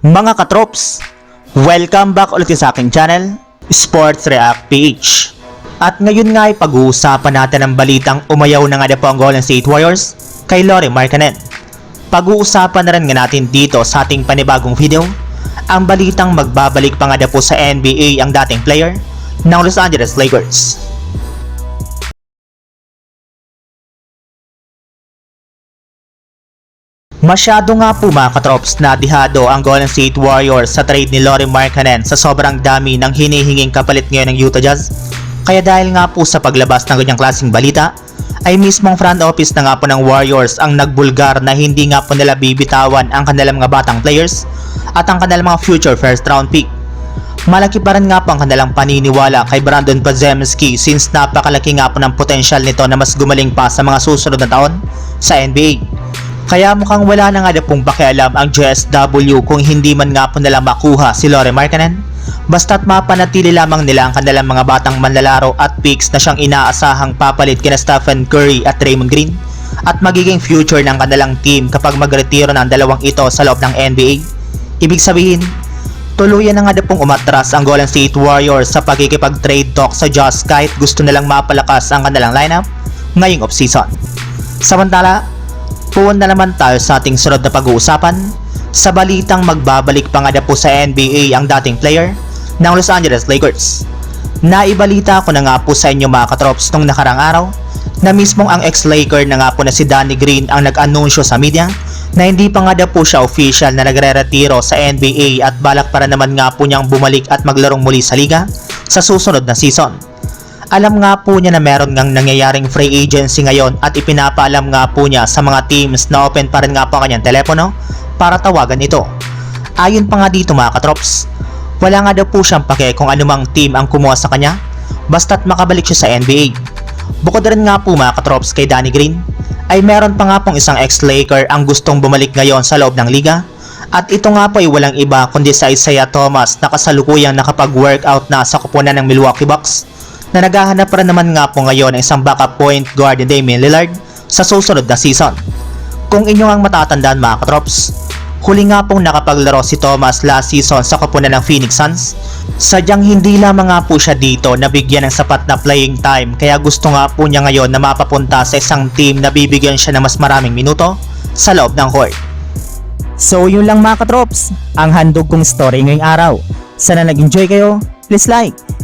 Mga katrops, welcome back ulit sa aking channel, Sports React PH. At ngayon nga ay pag-uusapan natin ang balitang umayaw na nga na po ang Golden State Warriors kay Lori Markkanen. Pag-uusapan na rin nga natin dito sa ating panibagong video, ang balitang magbabalik pa nga na po sa NBA ang dating player ng Los Angeles Lakers. Masyado nga po mga katrops na dihado ang Golden State Warriors sa trade ni Laurie Markkanen sa sobrang dami ng hinihinging kapalit ngayon ng Utah Jazz. Kaya dahil nga po sa paglabas ng ganyang klaseng balita, ay mismong front office na nga po ng Warriors ang nagbulgar na hindi nga po nila bibitawan ang kanilang mga batang players at ang kanilang mga future first round pick. Malaki pa rin nga po ang kanilang paniniwala kay Brandon Podziemski since napakalaki nga po ng potensyal nito na mas gumaling pa sa mga susunod na taon sa NBA. Kaya mukhang wala na nga na pong pakialam ang JSW kung hindi man nga po nila makuha si Lore Markkanen. Basta't mapanatili lamang nila ang kanilang mga batang manlalaro at picks na siyang inaasahang papalit kina Stephen Curry at Draymond Green at magiging future ng kanilang team kapag magretiro ng dalawang ito sa loob ng NBA. Ibig sabihin, tuluyan na nga na pong umatras ang Golden State Warriors sa pagkikipag-trade talk sa Jazz kahit gusto nilang mapalakas ang kanilang lineup ngayong offseason. Samantala, Puwan na naman tayo sa ating sunod na pag-uusapan sa balitang magbabalik pa nga na po sa NBA ang dating player ng Los Angeles Lakers. Naibalita ko na nga po sa inyo mga katrops nung nakarang araw na mismong ang ex-Laker na nga po na si Danny Green ang nag-anunsyo sa media na hindi pa nga daw po siya official na nagre-retiro sa NBA at balak para naman nga po niyang bumalik at maglarong muli sa liga sa susunod na season. Alam nga po niya na meron ngang nangyayaring free agency ngayon at ipinapaalam nga po niya sa mga teams na open pa rin nga po ang kanyang telepono para tawagan ito. Ayon pa nga dito mga katrops, wala nga daw po siyang pake kung anumang team ang kumuha sa kanya basta't makabalik siya sa NBA. Bukod rin nga po mga katrops kay Danny Green, ay meron pa nga pong isang ex-Laker ang gustong bumalik ngayon sa loob ng liga at ito nga po ay walang iba kundi sa Isaiah Thomas na kasalukuyang nakapag-workout na sa kupunan ng Milwaukee Bucks na naghahanap pa naman nga po ngayon ng isang backup point guard ni Damian Lillard sa susunod na season. Kung inyong ang matatandaan mga katrops, huli nga pong nakapaglaro si Thomas last season sa kupunan ng Phoenix Suns. Sadyang hindi lamang nga po siya dito nabigyan ng sapat na playing time kaya gusto nga po niya ngayon na mapapunta sa isang team na bibigyan siya ng mas maraming minuto sa loob ng court. So yun lang mga katrops, ang handog kong story ngayong araw. Sana nag-enjoy kayo, please like